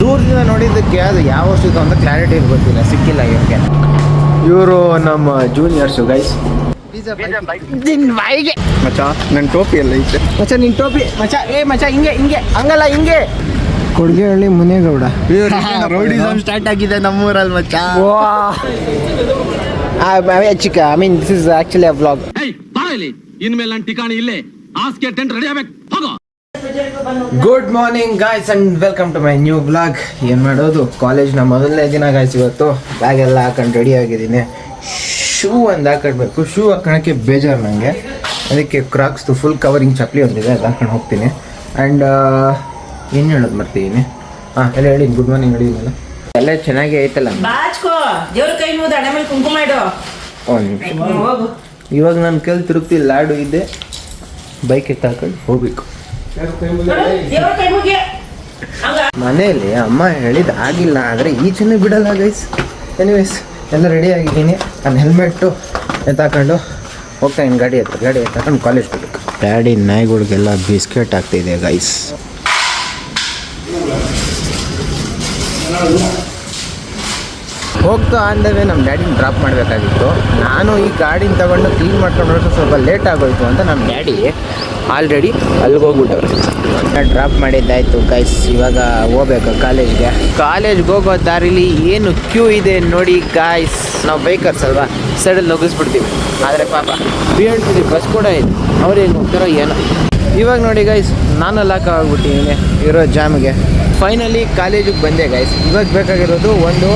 ದೂರದಿಂದ ನೋಡಿದ್ದಕ್ಕೆ ಅದು ಯಾವ ವರ್ಷದ ಅಂತ ಕ್ಲಾರಿಟಿ ಗೊತ್ತಿಲ್ಲ ಸಿಕ್ಕಿಲ್ಲ ಇವ್ರಿಗೆ. ಇವರು ನಮ್ಮ ಜೂನಿಯರ್ಸು ಗೈಸ್ ಮಚ ನನ್ನ ಟೋಪಿ ಎಲ್ಲ ಐತೆ. ಮಚ ನಿನ್ ಟೋಪಿ ಮಚ್ಚ ಏ ಮಚ್ಚ ಹಿಂಗೆ ಹಿಂಗೆ ಹಂಗಲ್ಲ ಹಿಂಗೆ. ಕೊಡ್ಗೆಹಳ್ಳಿ ಮುನೇಗೌಡ. ರೌಡಿಸಮ್ ಸ್ಟಾರ್ಟ್ ಆಗಿದೆ ನಮ್ಮೂರಲ್ಲಿ ಮಚ್ಚ. ಚಿಕ್ಕ I mean this is actually a vlog ಇನ್ಮೇಲೆ ನನ್ನ ಠಿಕಾಣಿ ಇಲ್ಲೇ. ಆಸ್ಕೆ ಟೆಂಟ್ ರೆಡಿ ಆಗ್ಬೇಕು. Good morning guys and welcome to my new blog ಏನು ಮಾಡೋದು? ಕಾಲೇಜ್ನ ಮೊದಲನೇ ದಿನ ಗಾಯ್ಸ್ ಇವತ್ತು ಬ್ಯಾಗ್ ಎಲ್ಲ ಹಾಕೊಂಡು ರೆಡಿ ಆಗಿದ್ದೀನಿ. ಶೂ ಒಂದು ಹಾಕೊಳ್ಬೇಕು ಶೂ ಹಾಕೊಳಕ್ಕೆ ಬೇಜಾರು ನನಗೆ ಅದಕ್ಕೆ ಕ್ರಾಕ್ಸ್ದು ಫುಲ್ ಕವರಿಂಗ್ ಚಪ್ಪಲಿ ಒಂದಿದೆ ಅದು ಹಾಕೊಂಡು ಹೋಗ್ತೀನಿ. ಆ್ಯಂಡ್ ಏನು ಹೇಳೋದು ಮರ್ತಿದ್ದೀನಿ ಹಾಂ ಎಲ್ಲ ಹೇಳಿ ಗುಡ್ ಮಾರ್ನಿಂಗ್ ಹೇಳಿದ್ನಲ್ಲ ಎಲ್ಲ ಚೆನ್ನಾಗಿ ಐತಲ್ಲ ಇವಾಗ ನನ್ನ ಕೈಲಿ ತಿರುಗ್ತಿ ಲಾಡು ಇದೆ. ಬೈಕ್ ಎತ್ತಾಕೊಂಡು ಹೋಗ್ಬೇಕು. ದೇವ್ರ ಕೈ ಮುಗಿ ಹಂಗ ಮನೆಯಲ್ಲಿ ಅಮ್ಮ ಹೇಳಿದ ಆಗಿಲ್ಲ ಆದರೆ ಈಚೆನೂ ಬಿಡಲ್ಲ ಗೈಸ್ ಎನಿವೇಸ್ ಎಲ್ಲ ರೆಡಿ ಆಗಿದ್ದೀನಿ. ನನ್ನ ಹೆಲ್ಮೆಟ್ಟು ಎತ್ತಾಕೊಂಡು ಹೋಗ್ತಾ ಇದ್ದೀನಿ ಗಾಡಿ ಹತ್ರ. ಗಾಡಿ ಎತ್ತಾಕೊಂಡು ಕಾಲೇಜ್ ಹೋಗ್ಬೇಕು. ಡ್ಯಾಡಿ ನಾಯಿಗಳಿಗೆಲ್ಲ ಬಿಸ್ಕೆಟ್ ಆಗ್ತಿದೆ ಗೈಸ್ ಹೋಗ್ತಾ ಅಂದವೇ ನಮ್ಮ ಡ್ಯಾಡಿನ ಡ್ರಾಪ್ ಮಾಡಬೇಕಾಗಿತ್ತು. ನಾನು ಈ ಗಾಡಿನ ತಗೊಂಡು ಕ್ಲೀನ್ ಮಾಡ್ಕೊಂಡು ಹೊರಟು ಸ್ವಲ್ಪ ಲೇಟ್ ಆಗೋಯ್ತು ಅಂತ ನಮ್ಮ ಡ್ಯಾಡಿ ಆಲ್ರೆಡಿ ಅಲ್ಲಿಗೆ ಹೋಗ್ಬಿಟ್ಟವ್ರೆ. ಡ್ರಾಪ್ ಮಾಡಿದ್ದಾಯ್ತು ಗೈಸ್ ಇವಾಗ ಹೋಗ್ಬೇಕು ಕಾಲೇಜ್ಗೆ. ಕಾಲೇಜ್ಗೆ ಹೋಗೋ ದಾರಿಲಿ ಏನು ಕ್ಯೂ ಇದೆ ನೋಡಿ ಗಾಯ್ಸ್ ನಾವು ಬೈಕರ್ಸ್ ಅಲ್ವಾ? ಸೈಡಲ್ಲಿ ನುಗ್ಗಿಸ್ಬಿಡ್ತೀವಿ. ಆದರೆ ಪಾಪ ಬಿ ಎಲ್ ಟಿ ಬಸ್ ಕೂಡ ಇದೆ. ಅವ್ರೇನು ಹೋಗ್ತಾರೋ ಏನೋ. ಇವಾಗ ನೋಡಿ ಗೈಸ್ ನಾನು ಲಾಕ್ ಆಗ್ಬಿಟ್ಟಿದ್ದೀನಿ ಇರೋ ಜಾಮ್ಗೆ ಫೈನಲಿ ಕಾಲೇಜಿಗೆ ಬಂದೆ ಗೈಸ್ ಇವಾಗ ಬೇಕಾಗಿರೋದು ಒಂದು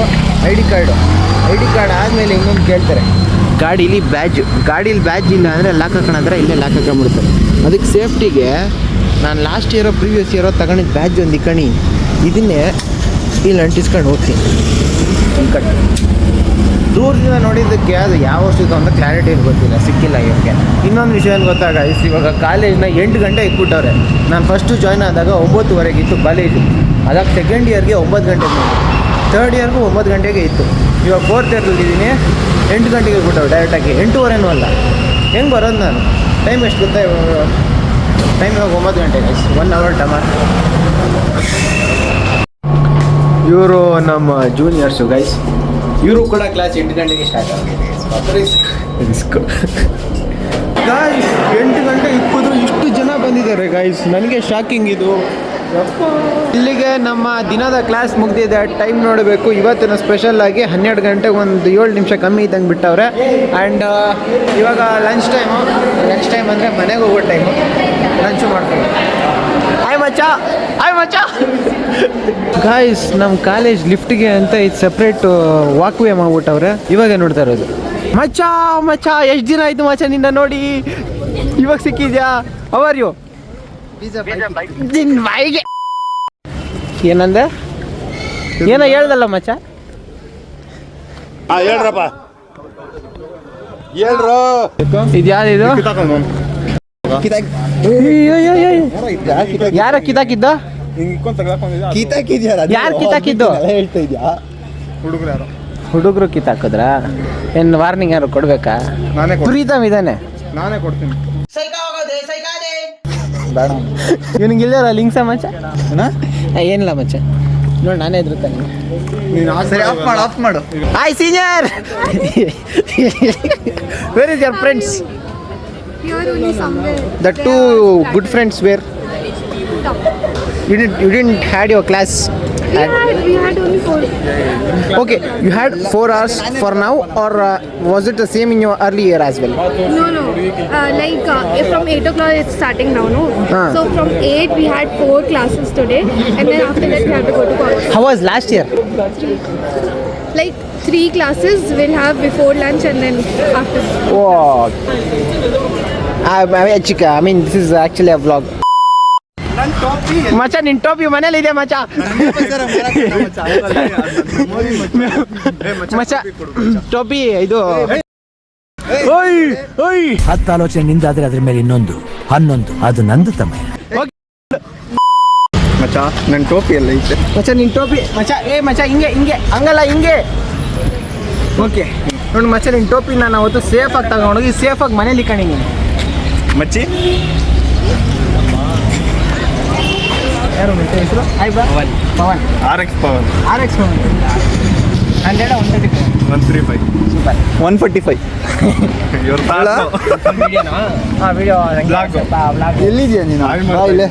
I D card I D card ಆದಮೇಲೆ ಇನ್ನೊಂದು ಕೇಳ್ತಾರೆ. ಗಾಡೀಲಿ ಬ್ಯಾಜ್ ಗಾಡೀಲಿ ಬ್ಯಾಜ್ ಇಲ್ಲ ಅಂದರೆ ಲಾಕ್ ಹಾಕೋಣಂದ್ರೆ ಇಲ್ಲೇ ಲಾಕ್ ಹಾಕೊಂಡ್ಬಿಡ್ತಾರೆ ಅದಕ್ಕೆ ಸೇಫ್ಟಿಗೆ ನಾನು ಲಾಸ್ಟ್ ಇಯರೋ ಪ್ರೀವಿಯಸ್ ಇಯರೋ ತಗೊಂಡಿದ್ದ ಬ್ಯಾಜ್ ಒಂದು ಇಕ್ಕಣಿ ಇದನ್ನೇ ಇಲ್ಲಿ ಅಂಟಿಸ್ಕೊಂಡು ಹೋಗ್ತೀನಿ. ಈ ದೂರದಿಂದ ನೋಡಿದ್ದಕ್ಕೆ ಅದು ಯಾವ ವರ್ಷದ್ದು ಅಂತ ಕ್ಲಾರಿಟಿ ಗೊತ್ತಿಲ್ಲ, ಸಿಕ್ಕಿಲ್ಲ ಇವ್ರಿಗೆ. ಇನ್ನೊಂದು ವಿಷಯ ಏನು ಗೊತ್ತಾಗ ಇವಾಗ ಕಾಲೇಜ್ನ ಎಂಟು ಗಂಟೆ ಇಟ್ಬಿಟ್ಟವ್ರೆ. ನಾನು ಫಸ್ಟು ಜಾಯ್ನ್ ಆದಾಗ ಒಂಬತ್ತುವರೆಗೆ ಇತ್ತು ಕಾಲೇಜು ಅದಾಗ ಸೆಕೆಂಡ್ ಇಯರ್ಗೆ ಒಂಬತ್ತು ಗಂಟೆಗೆ ಥರ್ಡ್ ಇಯರ್ಗೂ ಒಂಬತ್ತು ಗಂಟೆಗೆ ಇತ್ತು. ಇವಾಗ ಫೋರ್ತ್ ಇಯರ್ಲಿದ್ದೀನಿ ಎಂಟು ಗಂಟೆಗೆ ಬಿಟ್ಟವು ಡೈರೆಕ್ಟಾಗಿ ಎಂಟೂವರೆನೂ ಅಲ್ಲ. ಹೆಂಗೆ ಬರೋದು ನಾನು? ಟೈಮ್ ಎಷ್ಟು ಗೊತ್ತಾ? ಟೈಮ್ ಇವಾಗ ಒಂಬತ್ತು ಗಂಟೆಗೆ ಒನ್ ಅವರ್ ಟಮ ಇವರು ನಮ್ಮ ಜೂನಿಯರ್ಸು ಗೈಸ್ ಇವರು ಕೂಡ ಕ್ಲಾಸ್ ಎಂಟು ಗಂಟೆಗೆ ಸ್ಟಾರ್ಟ್ ಆಗಿದೆ. ರಿಸ್ಕ್ ಗಾಯ್ಸ್ ಎಂಟು ಗಂಟೆ ಇಪ್ಪತ್ತು ಇಷ್ಟು ಜನ ಬಂದಿದ್ದಾರೆ ಗಾಯ್ಸ್ ನನಗೆ ಶಾಕಿಂಗ್ ಇದು. ಇಲ್ಲಿಗೆ ನಮ್ಮ ದಿನದ ಕ್ಲಾಸ್ ಮುಗ್ದಿದೆ. ಟೈಮ್ ನೋಡಬೇಕು. ಇವತ್ತಿನ ಸ್ಪೆಷಲ್ ಆಗಿ ಹನ್ನೆರಡು ಗಂಟೆಗೆ ಒಂದು ಏಳು ನಿಮಿಷ ಕಮ್ಮಿ ಇದ್ದಂಗೆ ಬಿಟ್ಟವ್ರೆ. ಆ್ಯಂಡ್ ಇವಾಗ ಲಂಚ್ ಟೈಮು ಲಂಚ್ ಟೈಮ್ ಅಂದರೆ ಮನೆಗೆ ಹೋಗೋ ಟೈಮು ಲಂಚು ಮಾಡ್ತೀವಿ ಆಯ್ ಮಚ್ಚಾ. ಆಯ್ ಮಚ್ಚಾ. ಗಾಯ್ಸ್ ನಮ್ಮ ಕಾಲೇಜ್ ಲಿಫ್ಟ್ಗೆ ಅಂತ ಇದು ಸಪ್ರೇಟ್ ವಾಕ್ವೇ ಮಾಡ್ಬಿಟ್ಟವ್ರೆ. ಇವಾಗ ನೋಡ್ತಾ ಇರೋದು. ಮಚ್ಚಾ ಮಚ್ಚಾ ಎಷ್ಟು ದಿನ ಆಯಿತು ಮಚ್ಚ ನಿನ್ನ ನೋಡಿ? ಇವಾಗ ಸಿಕ್ಕಿದ್ಯಾ? ಅವರ್ ಯು ನಿನ್ ಬಾಯಿಗೆ. ಏನಂದೆ? ಏನೋ ಹೇಳ್ದಲ್ಲ ಮಚ್ಚ? ಹೇಳ್ರಪ್ಪ. ಹೇಳ್ರು. ಇದು? ಯಾವ್ದು ಯಾರ ಕಿತಾಕಿದ್ದ ಯಾರ್ ಕಿತ್ತಾಕಿದ್ದು? ಹೇಳ್ತಾ ಇದ್ಯಾ ಹುಡುಗರು ಯಾರು. ಹುಡುಗರು ಕಿತ್ತಾಕಿದ್ರ? ಏನು ವಾರ್ನಿಂಗ್ ಯಾರು ಕೊಡ್ಬೇಕಾ? ಪ್ರೀತಮ್ ಇದಾನೆ ನಾನೇ ಕೊಡ್ತೀನಿ. ಬೇಡ. ಇವನಿಗೆ ಇಲ್ಲಲ್ಲ ಲಿಂಕ್ಸ ಮಚ್ಚ. ಏನ? ಏನಿಲ್ಲ ಮಚ್ಚ. ನೋಡಿ ನಾನೇ ಎದುರುತ್ತಾನೆ ನೀನು ಸರಿ ಆಫ್ ಮಾಡು ಆಫ್ ಮಾಡು. Hi senior where is your friends Here only somewhere. The two good friends where you didn't you didn't had your class had, we had only four. Okay, you had four hours for now, or uh, was it the same in your early year as well? No, no. Uh, like uh, from 8 o'clock, it's starting now, no? So from 8, we had four classes today, and then after that, we have to go to college. How was last year? Like three classes we'll have before lunch and then after. Wow. I, I, mean, I mean, this is actually a vlog. ಮಚ್ಚ ನಿನ್ ಟೋಪಿ ಮನೇಲಿ ಇದೆ ಮಚಾ ಮಚ್ಚ ಟೋಪಿ ಇದು. ಓಯ್ ಓಯ್. ಹತ್ತು ಆಲೋಚನೆ ನಿಂದಾದ್ರೆ ಅದ್ರ ಮೇಲೆ ಇನ್ನೊಂದು ಹನ್ನೊಂದು ಅದು ನಂದು ತಮ್ಮ ಮಚ್ಚ ನನ್ನ ಟೋಪಿ ಎಲ್ಲ ಐತೆ. ಮಚ್ಚ ನಿನ್ ಟೋಪಿ ಮಚ್ಚ ಏ ಮಚ್ಚ ಹಿಂಗೆ ಹಿಂಗೆ ಹಂಗಲ್ಲ ಹಿಂಗೆ. ಓಕೆ ನೋಡಿ ಮಚ್ಚ ನಿನ್ ಟೋಪಿ ನಾನು ಅವತ್ತು ಸೇಫಾಗಿ ತಗೊಂಡೋಗಿ ಸೇಫಾಗಿ ಮನೇಲಿ ಕಣಿದ್ದೀನಿ ಮಚ್ಚಿ? ಯಾರು ಮತ್ತೆ ಹೆಸರು? I Pavan. Pavan. R X Pavan. R X Pavan hundred one thirty one three five. Super. One forty five. ಇವ್ರ ತಾಳ ಹಾಂ ವಿಡಿಯೋ Vlog. ಬ್ಲಾಗ್ ಎಲ್ಲಿದ್ಯಾ ನೀನು? ಇಲ್ಲೇ. ಇಲ್ಲೇ.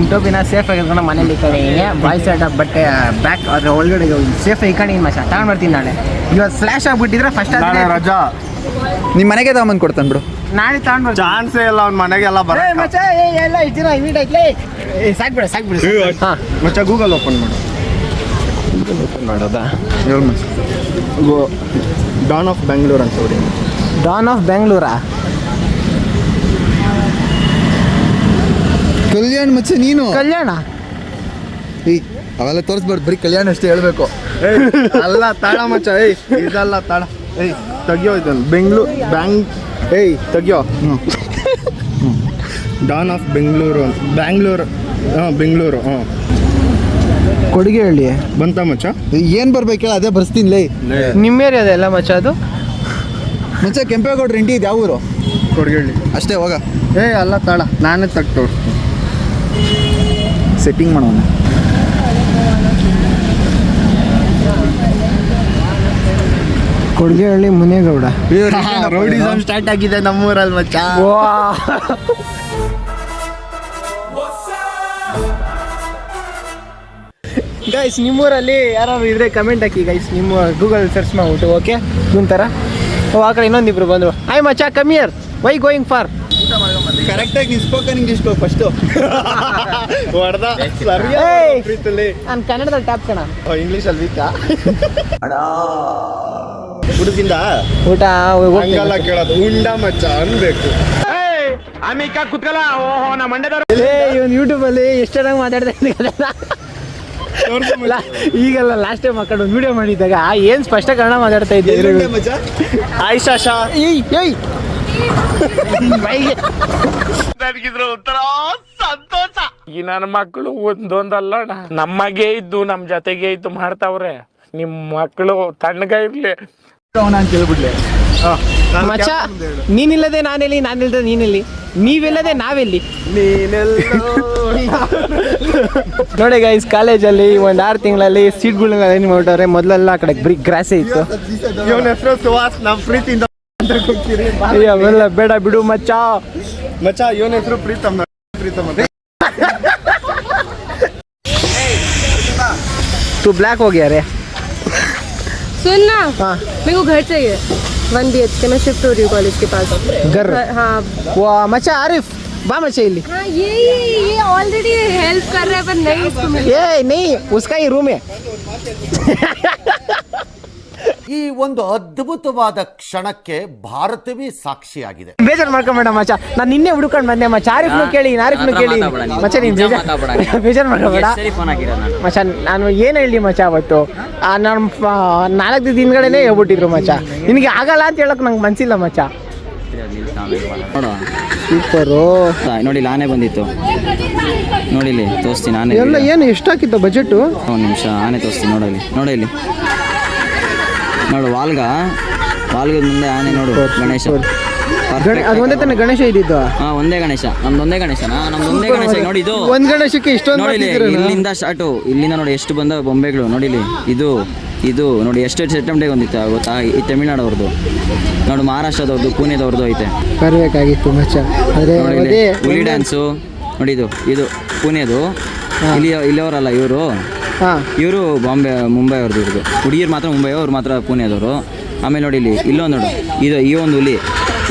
ಇಂಟೋಪಿನ ಸೇಫ್ ಆಗಿರ್ಕೊಂಡು ಮನೇಲಿ ಇಟ್ಕೊಂಡಿದ್ದೀನಿ ಬಾಯ್ ಸೈಡ್ ಬಟ್ಟೆ ಬ್ಯಾಕ್ ಅದ್ರ ಒಳಗಡೆ ಸೇಫ್ ಇಟ್ಕೊಂಡಿದ್ದೀನಿ ಮಚ್ಚ ತಗೊಂಡ್ ಬರ್ತೀನಿ ನಾಳೆ. ಇವತ್ತು ಫ್ಲಾಶ್ ಆಗಿಬಿಟ್ಟಿದ್ರೆ ಫಸ್ಟ್ ರಜಾ. ನಿಮ್ಮ ಮನೆಗೆ ತಗೊಂಬಂದು ಕೊಡ್ತಾನೆ ಬಿಡು. ನಾಳೆ ತಗೊಂಡ್ ಚಾನ್ಸೇ ಇಲ್ಲ ಅವ್ನ ಮನೆಗೆಲ್ಲ ಬರ ಏ ಮಚ್ಚ ಏ ಎಲ್ಲ ಇದ್ದೀರ? ಇಮಿಟ್ ಐತ್ಲೆ ಸಾಕ್ಬಿಡ ಸಾಕ್ಬಿಡ ಹಾಂ. ಮಚ್ಚ ಗೂಗಲ್ ಓಪನ್ ಮಾಡು. ಮಾಡೋದಾ? ಹೇಳು ಮಚ್ಚ. ಗೋ ಡಾನ್ ಆಫ್ ಬೆಂಗಳೂರು ಅಂತ ನೋಡಿ ಡಾನ್ ಆಫ್ ಬೆಂಗಳೂರಾ ಕಲ್ಯಾಣ ಮಚ್ಚ ನೀನು? ಕಲ್ಯಾಣ? ಈ ಅವೆಲ್ಲ ತೋರಿಸ್ಬಾರ್ದು ಬರೀ ಕಲ್ಯಾಣ ಅಷ್ಟೇ ಹೇಳ್ಬೇಕು. ಅಲ್ಲ ತಾಳ ಮಚ್ಚ ಏಯ್ ಇದಲ್ಲ ತಾಳ. ಏಯ್ ತೆಗಿಯೋ ಇದನ್ನು. ಬೆಂಗಳೂರು ಬ್ಯಾಂಗ್ ಏಯ್ ತೆಗಿಯೋ. ಡಾನ್ ಆಫ್ ಬೆಂಗಳೂರು ಅಂತ. ಬ್ಯಾಂಗ್ಳೂರು ಹಾಂ ಬೆಂಗಳೂರು ಹಾಂ ಕೊಡುಗೆ ಹೇಳಿ. ಬಂತ ಮಚ್ಚ? ಏನು ಬರ್ಬೇಕು ಹೇಳ ಅದೇ ಬರ್ಸ್ತೀನಿ ಲೇ. ನಿಮ್ಮ ಏರಿಯಾ ಅದೆಲ್ಲ ಮಚ್ಚ ಅದು? ಮಚ್ಚ ಕೆಂಪೇಗೌಡ್ರ ಇಂಟಿ ಇದು ಯಾವ ಊರು? ಹೇಳಿ. ಅಷ್ಟೇ ಹೋಗ. ಏ ಅಲ್ಲ ತಾಳ ನಾನೇ ತಗ್ತು ಸೆಟ್ಟಿಂಗ್ ಮಾಡೋಣ. ಕೊಡುಗೆಹಳ್ಳಿ ಮುನೇಗೌಡ. ರೌಡಿಸಮ್ ಸ್ಟಾರ್ಟ್ ಆಗಿದೆ ನಮ್ಮೂರಲ್ಲಿ ಮಚ್ಚ. ಗೈಸ್ ನಿಮ್ಮೂರಲ್ಲಿ ಯಾರು ಇದ್ರೆ ಕಮೆಂಟ್ ಹಾಕಿ ಗೈಸ್ ನಿಮ್ಮ ಗೂಗಲ್ ಸರ್ಚ್ ಮಾಡ್ಬಿಟ್ಟು ಓಕೆ ಒಂಥರ ಥರ ಓ ಆ ಕಡೆ ಇನ್ನೊಂದಿಬ್ರು ಬಂದರು. ಐ ಮಚ್ಚ ಕಮಿಯರ್ ವೈ ಗೋಯಿಂಗ್ ಫಾರ್ ಕರೆಕ್ಟಾಗಿ ನೀನು ನಿಂಗೆ ಇಷ್ಟು ಫಸ್ಟು ಹೊಡೆದ. ನಾನು ಕನ್ನಡದಲ್ಲಿ ಟ್ಯಾಪ್ ಕಣ. ಇಂಗ್ಲೀಷಲ್ಲಿ ವೀಕಾ ಹುಡುಗಿಂದ? ಊಟ ಹಂಗಲ್ಲ ಕೇಳೋದು. ಉಂಡ ಮಚ್ಚ ಅನ್ಬೇಕು. ಇವನ್ ಯೂಟ್ಯೂಬಲ್ಲಿ ಎಷ್ಟು ಚೆನ್ನಾಗಿ ಮಾತಾಡ್ತಾ ಇದ್ದೀನಿ ಈಗಲ್ಲ ಲಾಸ್ಟ್ ಟೈಮ್ ಮಕ್ಕಳು ಒಂದು ವಿಡಿಯೋ ಮಾಡಿದ್ದಾಗ ಏನ್ ಸ್ಪಷ್ಟ ಕನ್ನಡ ಮಾತಾಡ್ತಾ ಇದ್ದೆ ಏಯ್ ಏಯ್. ಬೈಗೆ ಈ ನನ್ನ ಮಕ್ಕಳು ಒಂದೊಂದಲ್ಲ ನಮ್ಮಗೆ ನಮಗೆ ಇದ್ದು ನಮ್ ಜೊತೆಗೆ ಇದ್ದು ಮಾಡ್ತಾವ್ರೆ. ನಿಮ್ ಮಕ್ಕಳು ತಣ್ಣಗ ಇರ್ಲಿ. ಅಂತ ಮಚ್ಚ ನೀನಿಲ್ಲದೆ ನಾನೆಲ್ಲಿ ನಾನಿಲ್ಲದೆ ನೀನಿಲ್ಲಿ. ನೀವೆಲ್ಲದೆ ನಾವೆಲ್ಲಿ. ನೋಡಿ ಗೈಸ್ ಕಾಲೇಜಲ್ಲಿ ಒಂದು ಆರು ತಿಂಗಳಲ್ಲಿ ಸೀಟ್ಗಳನ್ನ ಅರೇಂಜ್ ಮಾಡ್ತಾರೆ ಮೊದಲೆಲ್ಲ ಆ ಕಡೆ ಬ್ರಿಕ್ ಗ್ರಾಸೆ ಇತ್ತು. ಅವೆಲ್ಲ ಬೇಡ ಬಿಡು ಮಚ್ಚ. ಮಚ್ಚ ಇವನ ಹೆಸರು ಪ್ರೀತಮ್. ಪ್ರೀತಮ್ ತೂ ಬ್ಲ್ಯಾಕ್ ಹೋಗ್ಯಾರೆ. सुन ना हाँ। मेरे को घर चाहिए। वन बी एच के मैं शिफ्ट हो रही हूँ कॉलेज के पास। घर? हाँ। वो मचा आरिफ वाह मचा हाँ ये ये ऑलरेडी हेल्प कर रहा है पर नहीं इसको ये नहीं उसका ही रूम है। ಈ ಒಂದು ಅದ್ಭುತವಾದ ಕ್ಷಣಕ್ಕೆ ಭಾರತವೇ ಸಾಕ್ಷಿಯಾಗಿದೆ. ಬೇಜಾರು ಮಾಡ್ಕೊಂಬೇಡ ಮಚ್ಚ ನಾನು ನಿನ್ನೆ ಹುಡುಕೊಂಡು ಬಂದೆ ಮಚ್ಚ ಆರಿಫ್ನು ಕೇಳಿ ಆರಿಫ್ನು ಕೇಳಿ. ಮಚ್ಚ ನೀನು. ಬೇಜಾರು ಬೇಜಾರು ಮಾಡ್ಕೊಬೇಡ ಮಚ್ಚ ನಾನು? ಏನು ಹೇಳಿ ಮಚ್ಚ ಅವತ್ತು? ಆ, ನಾನು ನಾಲ್ಕು ದಿನ ಹಿಂದ್ಗಡೆನೇ ಹೇಳ್ಬಿಟ್ಟಿದ್ರು ಮಚ್ಚ ನಿನಗೆ ಆಗಲ್ಲ ಅಂತ ಹೇಳಕ್ ನಂಗೆ ಮನ್ಸಿಲ್ಲ ಮಚ್ಚ ಸೂಪರು. ನೋಡಿ ಆನೆ ಬಂದಿತ್ತು. ನೋಡಿಲಿ ಇಲ್ಲಿ ತೋರಿಸ್ತೀನಿ ಆನೆ ಎಲ್ಲ ಏನು ಎಷ್ಟಾಕಿತ್ತು ಬಜೆಟು ಒಂದು ನಿಮಿಷ ಆನೆ ತೋರಿಸ್ತೀನಿ ನೋಡಲಿ ನೋಡಿ ಇಲ್ಲಿ. ನೋಡು ವಾಲ್ಗ. ವಾಲ್ಗದ ಮುಂದೆ ಆನೆ ನೋಡು ಗಣೇಶ. ಗಣ ಅದು ಒಂದೇ ತಾನೆ ಗಣೇಶ ಇದ್ದಿದ್ದು? ಹಾ ಒಂದೇ ಗಣೇಶ. ನಮ್ದೊಂದೇ ಗಣೇಶನಾ? ಒಂದೇ ಗಣೇಶ. ನೋಡಿ ಇದು. ಒಂದ್ ಗಣೇಶಕ್ಕೆ ಇಷ್ಟೊಂದು ನೋಡಿ ಇಲ್ಲಿ ಇಲ್ಲಿಂದ ಸ್ಟಾರ್ಟು ಇಲ್ಲಿಂದ ನೋಡಿ ಎಷ್ಟು ಬಂದ ಬೊಂಬೆಗಳು. ನೋಡಿ ಇಲ್ಲಿ ಇದು ಇದು ನೋಡಿ ಎಷ್ಟು ಸೆಪ್ಟೆಂಬ್ರಿಗೆ ಬಂದಿತ್ತು ಗೊತ್ತಾ? ಈ ತಮಿಳ್ನಾಡವ್ರದ್ದು. ನೋಡು ಮಹಾರಾಷ್ಟ್ರದವ್ರದ್ದು ಪುಣೆದವ್ರದ್ದು ಐತೆ. ಬರ್ಬೇಕಾಗಿತ್ತು ಮಚ್ಚ. ಆದ್ರೆ ನೋಡಿ ಅದೇ ಹುಲಿ ಡ್ಯಾನ್ಸು ನೋಡಿ ಇದು ಇದು ಪುಣೆದು. ಇಲ್ಲಿ ಇಲ್ಲಿಯವರಲ್ಲ ಇವರು. ಇವರು ಬಾಂಬೆ ಮುಂಬೈ ಅವ್ರದ್ದು ಇವ್ರದ್ದು. ಹುಡುಗಿರು ಮಾತ್ರ ಮುಂಬೈ ಅವ್ರು ಮಾತ್ರ ಪುಣೆದವರು. ಆಮೇಲೆ ನೋಡಿ ಇಲ್ಲಿ ಇಲ್ಲೊಂದು ನೋಡು ಇದು ಈ ಒಂದು ಹುಲಿ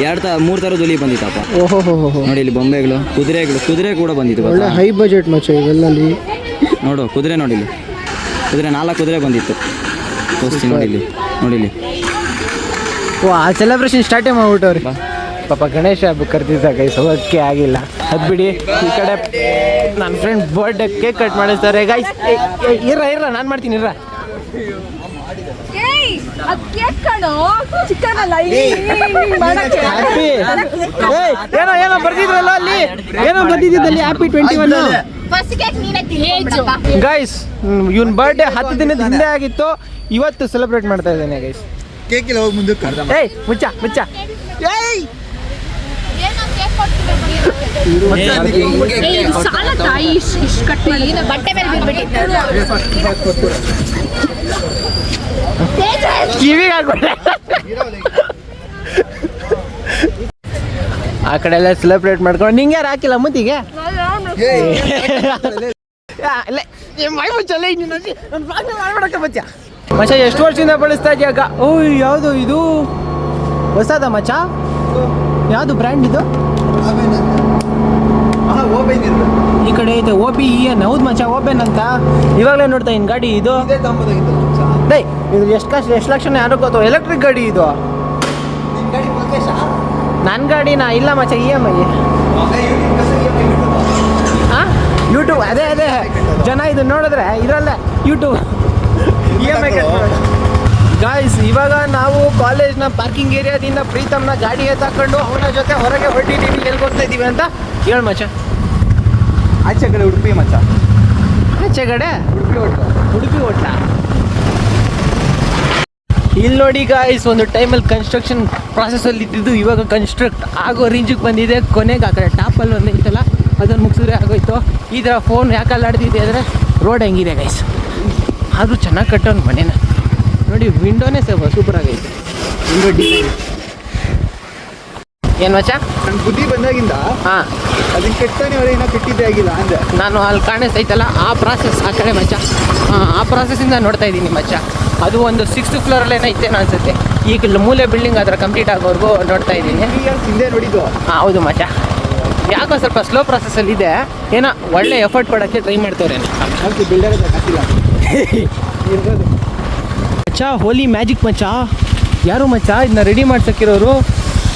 ಎರಡು ತ ಮೂರು ಥರದ ಹುಲಿ ಬಂದಿತ್ತಪ್ಪ. ಓಹೋ ಹೋ ಹೋ ಹೋ ನೋಡಿ ಇಲ್ಲಿ ಬೊಂಬೆಗಳು ಕುದುರೆಗಳು ಕುದುರೆ ಕೂಡ ಬಂದಿತ್ತು ಹೈ ಬಜೆಟ್ ಮಚ್ಚ ಇವೆಲ್ಲಲ್ಲಿ. ನೋಡು ಕುದುರೆ ನೋಡಿ ಇಲ್ಲಿ. ಕುದುರೆ ನಾಲ್ಕು ಕುದುರೆ ಬಂದಿತ್ತು. ತೋರಿಸ್ತೀನಿ ನೋಡಿ ಇಲ್ಲಿ ನೋಡಿ ಇಲ್ಲಿ. ಓ ಆ ಸೆಲೆಬ್ರೇಷನ್ ಸ್ಟಾರ್ಟೇ ಮಾಡ್ಬಿಟ್ಟವ್ರಿ. ಬಾ. ಪಾಪ ಗಣೇಶ ಹಬ್ಬ ಕರೆದಿದ್ದ ಗೈಸ್ ಹೋಗೋಕ್ಕೆ ಆಗಿಲ್ಲ. ಅದು ಬಿಡಿ ಈ ಕಡೆ ನನ್ನ ಫ್ರೆಂಡ್ ಬರ್ಡೇ ಕೇಕ್ ಕಟ್ ಮಾಡಿಸ್ತಾರೆ. ಗೈಸ್ ಇರ ಇರ ನಾನು ಮಾಡ್ತೀನಿ ಇರ ಏನೋ ಏನೋ ಅಲ್ಲಿ? ಏನೋ ಹ್ಯಾಪಿ ಟ್ವೆಂಟಿ ಗೈಸ್ ಇವನ್ ಬರ್ಡೇ ಹತ್ತು ದಿನದ ಹಿಂದೆ ಆಗಿತ್ತು. ಇವತ್ತು ಸೆಲೆಬ್ರೇಟ್ ಮಾಡ್ತಾ ಇದ್ದೇನೆ ಗೈಸ್ ಕೇಕ್ ಇಲ್ಲ ಹೋಗಿ ಮುಂದಕ್ಕೆ ಏಯ್ ಮುಚ್ಚಾ ಮುಚ್ಚಾ. ಏಯ್ ಆ ಕಡೆ ಎಲ್ಲ ಸೆಲೆಬ್ರೇಟ್ ಮಾಡ್ಕೊಂಡು ನಿಂಗೆ ಯಾರು ಹಾಕಿಲ್ಲ ಮುತ್ತಿಗೆ? ಮಚ ಎಷ್ಟು ವರ್ಷದಿಂದ ಬಳಸ್ತಾ ಇದೆಯಾ ಓ ಯಾವುದು ಇದು? ಹೊಸದ ಮಚ ಯಾವುದು ಬ್ರ್ಯಾಂಡ್ ಇದು? ಈ ಕಡೆ ಐತೆ ಓ ಬಿ ಇ ಎನ್ ಹೌದು ಮಚ್ಚ ಓಪೆನ್ ಅಂತ. ಇವಾಗಲೇ ನೋಡ್ತಾ ಇನ್ ಗಾಡಿ ಇದು. ಡೈ ಇದು ಎಷ್ಟು ಕಾಸ್ಟ್ ಎಷ್ಟು ಲಕ್ಷನ ಯಾರು ಗೊತ್ತು ಎಲೆಕ್ಟ್ರಿಕ್ ಗಾಡಿ ಇದು. ನನ್ನ ಗಾಡಿನಾ? ಇಲ್ಲ ಮಚ್ಚ ಇ ಎಂ ಐ. ಹಾಂ ಯೂಟ್ಯೂಬ್ ಅದೇ ಅದೇ. ಜನ ಇದು ನೋಡಿದ್ರೆ ಇದರಲ್ಲೇ YouTube E M I guys ಇವಾಗ ನಾವು ಕಾಲೇಜ್ನ ಪಾರ್ಕಿಂಗ್ ಏರಿಯಾದಿಂದ ಪ್ರೀತಮ್ನ ಗಾಡಿ ಎತ್ತಾಕೊಂಡು ಅವನ ಜೊತೆ ಹೊರಗೆ ಹೊರಟಿದ್ದೀವಿ ಎಲ್ಲಿ ಹೋಗ್ತಾ ಇದ್ದೀವಿ ಅಂತ ಹೇಳು ಮಚ ಆಚೆ ಕಡೆ ಉಡುಪಿ ಮಚ್ಚ. ಆಚೆ ಕಡೆ? ಉಡುಪಿ ಹೋಟ್ಲ ಉಡುಪಿ ಹೋಟ್ಲ ಇಲ್ಲಿ ನೋಡಿ ಗಾಯ್ಸ್ ಒಂದು ಟೈಮಲ್ಲಿ ಕನ್ಸ್ಟ್ರಕ್ಷನ್ ಪ್ರಾಸೆಸಲ್ಲಿ ಇದ್ದಿದ್ದು ಇವಾಗ ಕನ್ಸ್ಟ್ರಕ್ಟ್ ಆಗೋ ರೇಂಜಿಗೆ ಬಂದಿದೆ. ಕೊನೆಗೆ ಆ ಕಡೆ ಟಾಪಲ್ಲಿ ಒಂದು ಇತ್ತಲ್ಲ ಅದನ್ನು ಮುಗಿಸಿದ್ರೆ ಆಗೋಯ್ತು. ಈ ಥರ ಫೋನ್ ಯಾಕೆ ಅಲ್ಲಾಡ್ತಿದೆ ಅಂದರೆ ರೋಡ್ ಹೆಂಗಿದೆ ಗಾಯ್ಸ್ ಆದರೂ ಚೆನ್ನಾಗಿ ಕಟ್ಟೋನು ಮನೇನ. ನೋಡಿ ವಿಂಡೋನೇ ಸೇವ ಸೂಪರ್ ಆಗೈತೆ. ವಿಂಡೋ ಡಿ ಏನು ಮಚ್ಚ? ನನ್ನ ಬುದ್ಧಿ ಬಂದಾಗಿಂದ ಹಾಂ. ಅದನ್ನ ಏನೋ ಕೆಟ್ಟಿದ್ದೇ ಆಗಿಲ್ಲ ಅಂದರೆ ನಾನು ಅಲ್ಲಿ ಕಾಣಿಸ್ತೈತಲ್ಲ ಆ ಪ್ರಾಸೆಸ್ ಆ ಕಡೆ ಮಚ್ಚ. ಆ ಪ್ರಾಸೆಸ್ಸಿಂದ ನೋಡ್ತಾ ಇದ್ದೀನಿ ಮಚ್ಚ. ಅದು ಒಂದು ಸಿಕ್ಸ್ತ್ ಫ್ಲೋರಲ್ಲೇನೋ ಐತೇನೋ ಅನ್ಸುತ್ತೆ. ಈಗ ಮೂಲೆ ಬಿಲ್ಡಿಂಗ್ ಅದರ ಕಂಪ್ಲೀಟ್ ಆಗೋವರೆಗೂ ನೋಡ್ತಾ ಇದ್ದೀನಿ. ಹಿಂದೆ ನೋಡಿದ್ದು. ಹಾಂ ಹೌದು ಮಚ್ಚ. ಯಾಕೋ ಸ್ವಲ್ಪ ಸ್ಲೋ ಪ್ರಾಸೆಸ್ಸಲ್ಲಿ ಇದೆ. ಏನೋ ಒಳ್ಳೆ ಎಫರ್ಟ್ ಕೊಡೋಕ್ಕೆ ಟ್ರೈ ಮಾಡ್ತವ್ರೆ ಅದಕ್ಕೆ ಬಿಲ್ಡರ್ ಮಚ್ಚ ಹೋಲಿ ಮ್ಯಾಜಿಕ್ ಮಚ್ಚ? ಯಾರು ಮಚ್ಚ? ಇದನ್ನ ರೆಡಿ ಮಾಡ್ಸಕ್ಕಿರೋರು?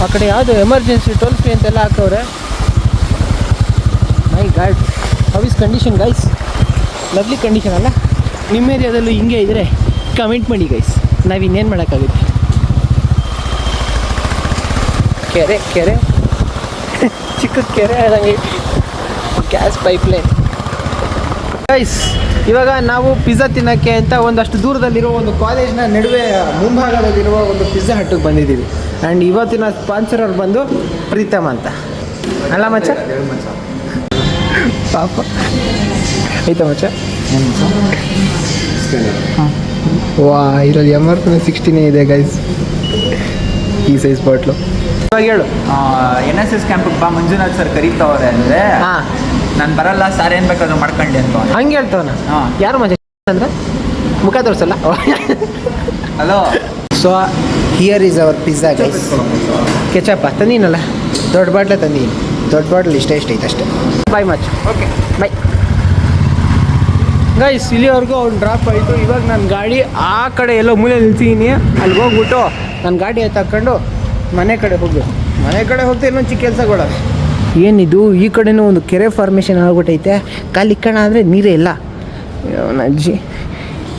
ಆ ಕಡೆ ಯಾವುದು ಎಮರ್ಜೆನ್ಸಿ ಟೋಲ್ ಫ್ರೀ ಅಂತೆಲ್ಲ ಹಾಕವ್ರೆ? My god how is condition guys lovely condition ಅಲ್ಲ? ನಿಮ್ಮ ಏರಿಯಾದಲ್ಲೂ ಹಿಂಗೆ ಇದ್ದರೆ ಕಮೆಂಟ್ ಮಾಡಿ ಗೈಸ್ ನಾವು ಇನ್ನೇನು ಮಾಡೋಕ್ಕಾಗುತ್ತೆ? ಕೆರೆ ಕೆರೆ. ಚಿಕ್ಕ ಕೆರೆ ಆದಂಗೆ ಗ್ಯಾಸ್ ಪೈಪ್ಲೈನ್ ಗೈಸ್ ಇವಾಗ ನಾವು ಪಿಜ್ಜಾ ತಿನ್ನೋಕ್ಕೆ ಅಂತ ಒಂದಷ್ಟು ದೂರದಲ್ಲಿರೋ ಒಂದು ಕಾಲೇಜ್ನ ನಡುವೆ ಮುಂಭಾಗದಲ್ಲಿರುವ ಒಂದು ಪಿಜ್ಜಾ ಹಟ್ಟಿಗೆ ಬಂದಿದ್ದೀವಿ. ಆ್ಯಂಡ್ ಇವತ್ತಿನ ಸ್ಪಾನ್ಸರ್ ಅವ್ರು ಬಂದು ಪ್ರೀತಮ್ ಅಂತ. ಅಲ್ಲ ಮಚ್ಚ? ಪಾಪ. ಆಯ್ತಾ ಮಚ್ಚ? ವಾ ಇದ್ರಲ್ಲಿ ಎಂ ಆರ್ ಪಿ ಸಿಕ್ಸ್ಟಿನೇ ಇದೆ ಗೈಸ್ ಈ ಸೈಜ್ ಬಾಟ್ಲು ಇವಾಗ ಹೇಳು. ಎನ್ ಎಸ್ ಎಸ್ ಕ್ಯಾಂಪಿಗೆ ಬಾ ಮಂಜುನಾಥ್ ಸರ್ ಕರೀತಾವ್ರೆ ಅಂದರೆ ಹಾಂ. ನಾನು ಬರಲ್ಲ ಸಾರ್ ಏನ್ ಬೇಕಾದ್ರೂ ಮಾಡ್ಕೊಂಡೆ ಅಂತ. ಹಂಗೆ ಹೇಳ್ತವನ? ಹಾ. ಯಾರು ಮಜ ಅಂದ್ರೆ? ಮುಖ ತೋರಿಸಲ್ಲ? Hello so here is our pizza guys ಕೆಚಪ್ಪ ತಂದೀನಲ್ಲ ದೊಡ್ಡ ಬಾಟ್ಲೆ ತಂದೀನಿ ದೊಡ್ಡ ಬಾಟ್ಲ್ ಇಷ್ಟ ಇಷ್ಟ ಐತೆ ಅಷ್ಟೇ. ಬಾಯ್ ಮಚ್ ಓಕೆ ಬಾಯ್ ಗೈಸ್ ಇಲ್ಲಿವರೆಗೂ ಅವ್ನು ಡ್ರಾಪ್ ಆಯಿತು. ಇವಾಗ ನನ್ನ ಗಾಡಿ ಆ ಕಡೆ ಎಲ್ಲೋ ಮೂಲೆ ನಿಲ್ತೀನಿ. ಅಲ್ಲಿ ಹೋಗ್ಬಿಟ್ಟು ನನ್ನ ಗಾಡಿ ತಕ್ಕೊಂಡು ಮನೆ ಕಡೆ ಹೋಗ್ಬೇಕು. ಮನೆ ಕಡೆ ಹೋಗ್ತಾ ಇನ್ನೊಂದು ಚಿಕ್ಕ ಕೆಲಸಗಳು ಏನಿದು? ಈ ಕಡೆನೂ ಒಂದು ಕೆರೆ ಫಾರ್ಮೇಷನ್ ಆಗ್ಬಿಟ್ಟೈತೆ. ಖಾಲಿ ಕಣ ಅಂದರೆ ನೀರೇ ಇಲ್ಲ. ಅಜ್ಜಿ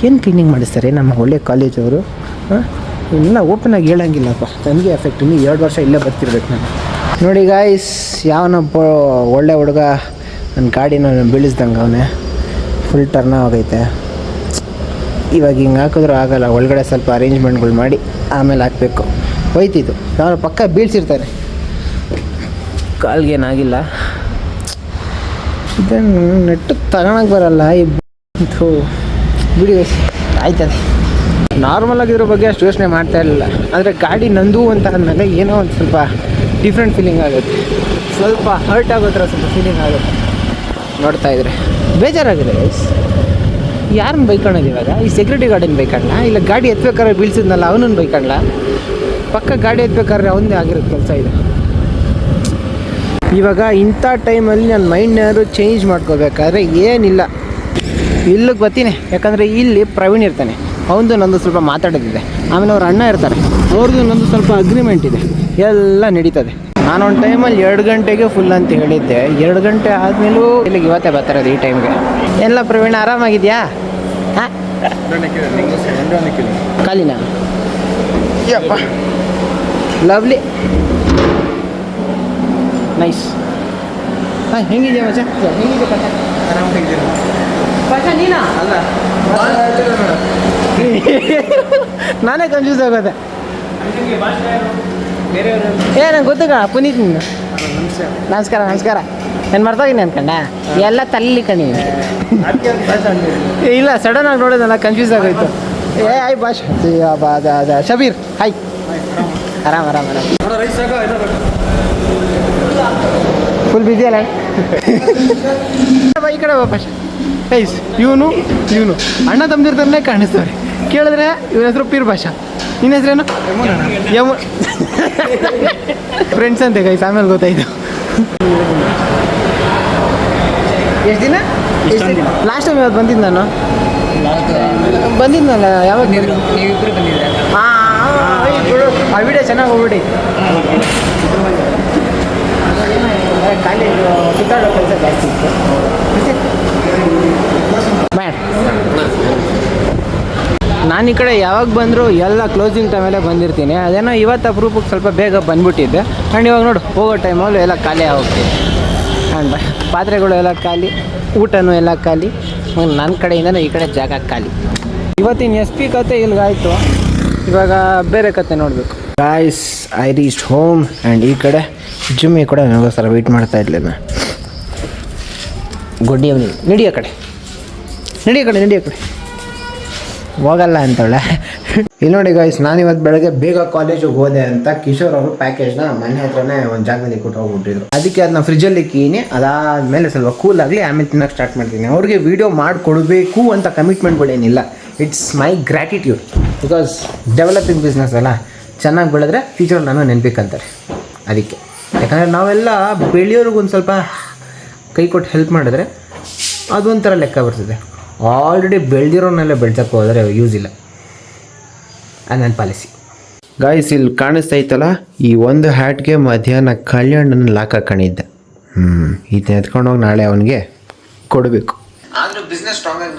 ಏನು ಕ್ಲೀನಿಂಗ್ ಮಾಡಿಸ್ತಾರೆ? ನಮ್ಮ ಒಳ್ಳೆ ಕಾಲೇಜವರು ಹಾಂ? ಇಲ್ಲ ಓಪನ್ ಆಗಿ ಹೇಳಂಗಿಲ್ಲಪ್ಪ. ನನಗೆ ಎಫೆಕ್ಟ್ ಇನ್ನು ಎರಡು ವರ್ಷ ಇಲ್ಲೇ ಬರ್ತಿರ್ಬೇಕು ನಾನು. ನೋಡಿ ಗಾಯ್ಸ್ ಯಾವನೊಬ್ಬ ಒಳ್ಳೆ ಹುಡುಗ ನನ್ನ ಗಾಡಿನ ಬೀಳಿಸ್ದಂಗೆ ಅವನೇ. ಫುಲ್ ಟರ್ನ್ ಆಗೈತೆ. ಇವಾಗ ಹಿಂಗೆ ಹಾಕಿದ್ರೂ ಆಗೋಲ್ಲ. ಒಳಗಡೆ ಸ್ವಲ್ಪ ಅರೇಂಜ್ಮೆಂಟ್ಗಳು ಮಾಡಿ ಆಮೇಲೆ ಹಾಕಬೇಕು. ಹೋಯ್ತಿದ್ದು ನಾನು ಪಕ್ಕ ಬೀಳ್ಸಿರ್ತಾರೆ. ಕಾಲ್ಗೇನಾಗಿಲ್ಲ. ಇದನ್ನು ನೆಟ್ಟು ತಗೊಳಕ್ಕೆ ಬರಲ್ಲ ಇಬ್ಬರು ಬಿಡಿ. ಆಯ್ತದೆ. ನಾರ್ಮಲ್ ಆಗಿರೋ ಬಗ್ಗೆ ಅಷ್ಟು ಯೋಚನೆ ಮಾಡ್ತಾ ಇರಲಿಲ್ಲ. ಆದರೆ ಗಾಡಿ ನಂದು ಅಂತ ಅಂದಮೇಲೆ ಏನೋ ಒಂದು ಸ್ವಲ್ಪ ಡಿಫ್ರೆಂಟ್ ಫೀಲಿಂಗ್ ಆಗುತ್ತೆ. ಸ್ವಲ್ಪ ಹರ್ಟ್ ಆಗೋ ಥರ ಸ್ವಲ್ಪ ಫೀಲಿಂಗ್ ಆಗುತ್ತೆ. ನೋಡ್ತಾ ಇದ್ರೆ. ಬೇಜಾರಾಗಿದೆ ಯಾರನ್ನ ಬೈಕೊಳ್ಳೋದು ಇವಾಗ? ಈ ಸೆಕ್ಯೂರಿಟಿ ಗಾರ್ಡನ್ ಬೈಕಣ್ಣ? ಇಲ್ಲ ಗಾಡಿ ಎತ್ಬೇಕಾದ್ರೆ ಬೀಳ್ಸಿದ್ನಲ್ಲ ಅವನನ್ನು ಬೈಕಣ್ಣ? ಪಕ್ಕ ಗಾಡಿ ಎತ್ಬೇಕಾದ್ರೆ ಅವನದೇ ಆಗಿರೋ ಕೆಲಸ ಇದು. ಇವಾಗ ಇಂಥ ಟೈಮಲ್ಲಿ ನನ್ನ ಮೈಂಡ್ನಾದ್ರು ಚೇಂಜ್ ಮಾಡ್ಕೋಬೇಕಾದ್ರೆ ಏನಿಲ್ಲ. ಇಲ್ಲಿಗೆ ಬರ್ತೀನಿ. ಯಾಕಂದರೆ ಇಲ್ಲಿ ಪ್ರವೀಣ್ ಇರ್ತಾನೆ. ಅವನದು ನಂದು ಸ್ವಲ್ಪ ಮಾತಾಡೋದಿದೆ. ಆಮೇಲೆ ಅವ್ರ ಅಣ್ಣ ಇರ್ತಾರೆ. ಅವ್ರದ್ದು ನಂದು ಸ್ವಲ್ಪ ಅಗ್ರಿಮೆಂಟ್ ಇದೆ. ಎಲ್ಲ ನಡೀತದೆ. ನಾನು ಒಂದು ಟೈಮಲ್ಲಿ ಎರಡು ಗಂಟೆಗೆ ಫುಲ್ ಅಂತ ಹೇಳಿದ್ದೆ. ಎರಡು ಗಂಟೆ ಆದಮೇಲೂ ಇಲ್ಲಿಗೆ ಇವತ್ತೇ ಬರ್ತಾರದು ಈ ಟೈಮ್ಗೆ ಎಲ್ಲ ಪ್ರವೀಣ ಆರಾಮಾಗಿದೆಯಾ? ಹಾಂ? ಯಪ್ಪ. ಲವ್ಲಿ ನೈಸ್ ಹಾಂ ಹೆಂಗಿದೆಯಾ ಮಜಾ ಹೆಂಗಿದೆ ಪಟ? ನೀನಾ? ಅಲ್ಲ. ನಾನೇ ಕನ್ಫ್ಯೂಸ್ ಆಗೋದೆ. ಏ ನಂಗೆ ಗೊತ್ತಾಗ ಪುನೀತ್ ನೀನು. ನಮಸ್ಕಾರ ನಮಸ್ಕಾರ. ನಾನು ಮರ್ತೋಗಿನಿ ಅನ್ಕಂಡ? ಎಲ್ಲ ತಲ್ಲಿ ಕಣಿ. ಇಲ್ಲ ಸಡನ್ ಆಗಿ ನೋಡೋದಲ್ಲ ಕನ್ಫ್ಯೂಸ್ ಆಗೋಯ್ತು. ಏ ಆಯ್ ಬಾಷ್ ಶಬೀರ್ ಹಾಯ್. ಆರಾಮ್. ಆರಾಮ್ ಆರಾಮ್ ಫುಲ್ ಬಿಜಿ ಅಲ್ಲ ಬಾ, ಈ ಕಡೆ ವಾಪಸ್ ಭಾಷ ಐಸ್ ಇವನು ಇವನು ಅಣ್ಣ ತಮ್ಮದಿರ್ತಾನೆ ಕಾಣಿಸ್ತವ್ರೆ ಕೇಳಿದ್ರೆ ಇವನ ಹೆಸರು ಪೀರ್ ಭಾಷಾ ನಿನ್ನ ಹೆಸರೇನು ಯಮು ಫ್ರೆಂಡ್ಸ್ ಅಂತೆ ಗೈಸ್ ಆಮೇಲೆ ಗೊತ್ತಾಯ್ತು ಎಷ್ಟು ದಿನ ಲಾಸ್ಟ್ ಟೈಮ್ ಇವತ್ತು ಬಂದಿದ್ದು ನಾನು ಬಂದಿದ್ನಲ್ಲ ಯಾವಾಗ ಆ ವಿಡಿಯೋ ಚೆನ್ನಾಗಿ ಹೋಗ್ಬಿಡಿ ಖಾಲಿ ಸುತ್ತಾಡೋ ಕೆಲಸ ಜಾಸ್ತಿ ಇತ್ತು. ಬ್ಯಾಡ್ ನಾನು ಈ ಕಡೆ ಯಾವಾಗ ಬಂದರೂ ಎಲ್ಲ ಕ್ಲೋಸಿಂಗ್ ಟೈಮಲ್ಲೇ ಬಂದಿರ್ತೀನಿ. ಅದೇನೋ ಇವತ್ತು ಅಪರೂಪಕ್ಕೆ ಸ್ವಲ್ಪ ಬೇಗ ಬಂದುಬಿಟ್ಟಿದ್ದೆ ಆ್ಯಂಡ್ ಇವಾಗ ನೋಡು, ಹೋಗೋ ಟೈಮಲ್ಲಿ ಎಲ್ಲ ಖಾಲಿ ಆಗುತ್ತೆ ಆ್ಯಂಡ್ ಪಾತ್ರೆಗಳು ಎಲ್ಲ ಖಾಲಿ, ಊಟನೂ ಎಲ್ಲ ಖಾಲಿ. ನನ್ನ ಕಡೆಯಿಂದನೂ ಈ ಕಡೆ ಜಾಗ ಖಾಲಿ. ಇವತ್ತಿನ ಎಸ್ ಪಿ ಕತೆ ಇಲ್ಲಿಗಾಯಿತು ಇವಾಗ ಬೇರೆ ಕತೆ ನೋಡಬೇಕು. Guys I reach home and ಈ ಕಡೆ ಜಿಮ್ಮಿ ಕೂಡ ನನಗೋಸ್ಕರ ವೆಯ್ಟ್ ಮಾಡ್ತಾ ಇರಲಿಲ್ಲ ಗುಡ್ ನಡಿ ಆ ಕಡೆ. ನಡಿ ಆ ಕಡೆ, ನಡಿ ಆ ಕಡೆ. ಹೋಗಲ್ಲ ಅಂತವಳೆ. ಇಲ್ಲಿ ನೋಡಿ ಗಾಯ್ಸ್ ನಾನು ಇವತ್ತು ಬೆಳಗ್ಗೆ ಬೇಗ ಕಾಲೇಜಿಗೆ ಹೋದೆ ಅಂತ ಕಿಶೋರ್ ಅವರು ಪ್ಯಾಕೇಜ್ನ ಮನೆ ಹತ್ರನೇ ಒಂದು ಜಾಗದಲ್ಲಿ ಕೊಟ್ಟು ಹೋಗ್ಬಿಟ್ಟಿದ್ರು. ಅದಕ್ಕೆ ಅದನ್ನ ಫ್ರಿಜ್ಜಲ್ಲಿ ಕೀನಿ, ಅದಾದಮೇಲೆ ಸ್ವಲ್ಪ ಕೂಲ್ ಆಗಲಿ, ಆಮೇಲೆ ತಿನ್ನೋಕೆ ಸ್ಟಾರ್ಟ್ ಮಾಡ್ತೀನಿ. ಅವ್ರಿಗೆ ವೀಡಿಯೋ ಮಾಡಿಕೊಡ್ಬೇಕು ಅಂತ ಕಮಿಟ್ಮೆಂಟ್ಗಳೇನಿಲ್ಲ it's my gratitude because developing business ಅಲ್ಲ ಚೆನ್ನಾಗಿ ಬೆಳೆದ್ರೆ ಫ್ಯೂಚರಲ್ಲಿ ನಾನು ನೆನಪಿಕ್ಕಂತಾರೆ ಅದಕ್ಕೆ. ಯಾಕಂದರೆ ನಾವೆಲ್ಲ ಬೆಳೆಯೋರಿಗೊಂದು ಸ್ವಲ್ಪ ಕೈ ಕೊಟ್ಟು ಹೆಲ್ಪ್ ಮಾಡಿದ್ರೆ ಅದೊಂಥರ ಲೆಕ್ಕ ಬರ್ತದೆ. ಆಲ್ರೆಡಿ ಬೆಳೆದಿರೋನೆಲ್ಲ ಬೆಳ್ಸಕ್ಕೆ ಹೋದರೆ ಯೂಸ್ ಇಲ್ಲ. ಅದು ನನ್ನ ಪಾಲಿಸಿ ಗಾಯ್ಸ್ ಇಲ್ಲಿ ಕಾಣಿಸ್ತಾ ಇತ್ತಲ್ಲ ಈ ಒಂದು ಹ್ಯಾಟ್ಗೆ ಮಧ್ಯಾಹ್ನ ಕಲ್ಯಾಣನ ಲಾಕ್ ಹಾಕೊಂಡಿದ್ದೆ. ಹ್ಞೂ ಇದನ್ನ ಎತ್ಕೊಂಡೋಗಿ ನಾಳೆ ಅವನಿಗೆ ಕೊಡಬೇಕು. ಆದರೂ ಬಿಸ್ನೆಸ್ ಸ್ಟ್ರಾಂಗ್ ಆಗಿ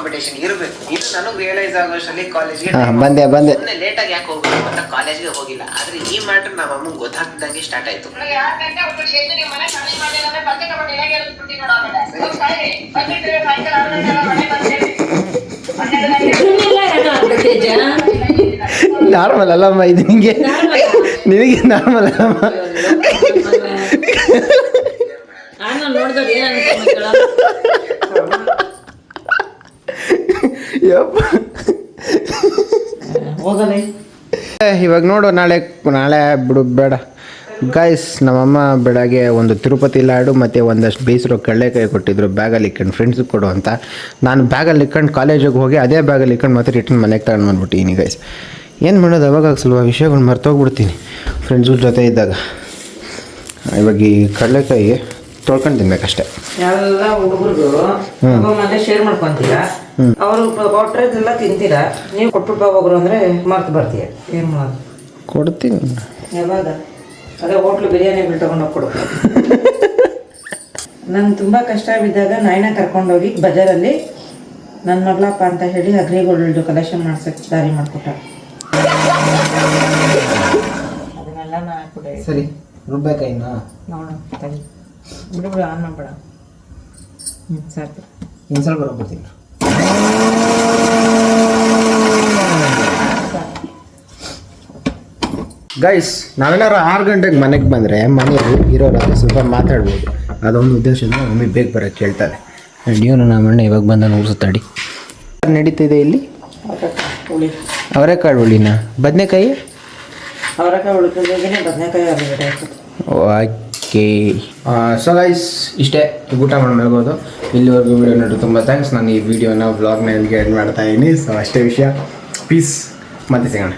ಕಾಂಪಿಟೇಷನ್ ಇರಬೇಕು. ಇದು ನನಗೆ ರಿಯಲೈಸ್ ಆಗೋಷ್ಟರಲ್ಲಿ ಕಾಲೇಜ್ಗೆ ಬಂದೆ ಬಂದೆ. ಲೇಟಾಗಿ ಯಾಕೆ ಹೋಗ್ಬೇಕು ಅಂತ ಕಾಲೇಜ್ಗೆ ಹೋಗಿಲ್ಲ. ಆದರೆ ಈ ಮ್ಯಾಟರ್ ನಮ್ಮ ಅಮ್ಮಂಗೆ ಗೊತ್ತಾಗ್ದಂಗೆ ಸ್ಟಾರ್ಟ್ ಆಯಿತು. ನಾರ್ಮಲ್ ಅಲ್ಲಮ್ಮ ಇದು ನಿಮಗೆ ನಿನಗೆ ನಾರ್ಮಲ್ ಅಲ್ಲಮ್ಮ ನೋಡಿದ್ರೆ ಹೋಗಲ್ಲ ಇವಾಗ ನೋಡು ನಾಳೆ ನಾಳೆ ಬಿಡು ಬೇಡ. ಗೈಸ್ ನಮ್ಮಮ್ಮ ಬೆಳಗ್ಗೆ ಒಂದು ತಿರುಪತಿ ಲಾಡು ಮತ್ತು ಒಂದಷ್ಟು ಬೇಯಿಸಿರೋ ಕಡಲೆಕಾಯಿ ಕೊಟ್ಟಿದ್ರು. ಬ್ಯಾಗಲ್ಲಿ ಇಕ್ಕಂಡು ಫ್ರೆಂಡ್ಸ್ ಕೊಡು ಅಂತ. ನಾನು ಬ್ಯಾಗಲ್ಲಿ ಇಕ್ಕಂಡು ಕಾಲೇಜಿಗೆ ಹೋಗಿ ಅದೇ ಬ್ಯಾಗಲ್ಲಿ ಇಕ್ಕಂಡು ಮತ್ತೆ ರಿಟರ್ನ್ ಮನೆಗೆ ತಗೊಂಡು ಬಂದ್ಬಿಟ್ಟಿನಿ ಗೈಸ್ ಏನು ಮಾಡೋದು ಅವಾಗ ಸ್ವಲ್ಪ ವಿಷಯಗಳು ಮರ್ತೋಗ್ಬಿಡ್ತೀನಿ ಫ್ರೆಂಡ್ಸ್ ಜೊತೆ ಇದ್ದಾಗ. ಇವಾಗ ಈ ಕಡಲೆಕಾಯಿ ತೊಳ್ಕೊಂಡು ತಿನ್ಬೇಕಷ್ಟೇ. ಎಲ್ಲ ಹುಡುಗರಿಗೂ ಮನೆ ಶೇರ್ ಮಾಡ್ಕೊಂತೀರಾ? ಅವರು ಕೊಟ್ರದೆಲ್ಲ ತಿಂತೀರಾ? ನೀವು ಕೊಟ್ಬಿಟ್ಟು ಹೋಗ್ರು ಅಂದ್ರೆ ಮರ್ತು ಬರ್ತೀಯ. ಏನ್ ಮಾಡೋದು? ಕೊಡ್ತೀನಿ. ಯಾವಾಗ? ಅದೇ ಹೋಟ್ಲು ಬಿರಿಯಾನಿ ಬಿಲ್ ತೊಗೊಂಡೋಗಿ ಕೊಡು. ನಂಗೆ ತುಂಬ ಕಷ್ಟ ಬಿದ್ದಾಗ ನಾಯಿನ ಕರ್ಕೊಂಡೋಗಿ ಬಜಾರಲ್ಲಿ ನನ್ನ ಮಗಳಪ್ಪ ಅಂತ ಹೇಳಿ ಅಗ್ರಿಗೋಲ್ಡ್ ಕಲೆಕ್ಷನ್ ಮಾಡ್ಸಕ್ಕೆ ದಾರಿ ಮಾಡಿಕೊಟ್ಟ. ಅದನ್ನೆಲ್ಲ ನಾ ಹಾಕ್ಬಿಟ್ಟೆ. ಸರಿ ರುಬ್ಬೇಕಾ ಇನ್ನು ನೋಡು ತಡಿ. ಬಿಡು ಬಿಡು ಆನ್ ಮಾಡ್ಬೇಡ. ಹ್ಞೂ ಸರಿ. ಇನ್ನು ಸ್ವಲ್ಪ ರುಬ್ಬಿಡ್ತೀನಿ ಗೈಸ್ ನಾವೇನಾರು ಆರು ಗಂಟೆಗೆ ಮನೆಗೆ ಬಂದರೆ ಮನೆಯಲ್ಲಿ ಇರೋರಾದ್ರೆ ಸ್ವಲ್ಪ ಮಾತಾಡ್ಬೋದು. ಅದೊಂದು ಉದ್ದೇಶದಿಂದ ಮಮ್ಮಿ ಬೇಗ ಬರೋಕ್ಕೆ ಕೇಳ್ತಾರೆ. ಆ್ಯಂಡ್ ಇವನು ನಮ್ಮ ಅಣ್ಣ ಇವಾಗ ಬಂದ ನಡೀತಾ ನಡೀತಿದೆ ಇಲ್ಲಿ? ಅವರೆಕಾಳು ಹುಳಿನ? ಬದನೆಕಾಯಿ? ಅವರೆಕಾಯಿ ಬದನೆಕಾಯಿ ಆಗಿಬಿಟ್ಟಾಯ್ತು ಓಕೆ. ಸೊ ಗೈಸ್ ಇಷ್ಟೇ ಊಟ ಮಾಡಿ ಇಲ್ಲಿವರೆಗೂ ವಿಡಿಯೋ ನೋಡಿ ತುಂಬ ಥ್ಯಾಂಕ್ಸ್ ನಾನು ಈ ವಿಡಿಯೋನ ವ್ಲಾಗ್ನ ಇಲ್ಲಿಗೆ ಎಂಡ್ ಮಾಡ್ತಾ ಇದ್ದೀನಿ ಸೊ ಅಷ್ಟೇ ವಿಷಯ. ಪೀಸ್ ಮತ್ತೆ ಸಿಗೋಣ.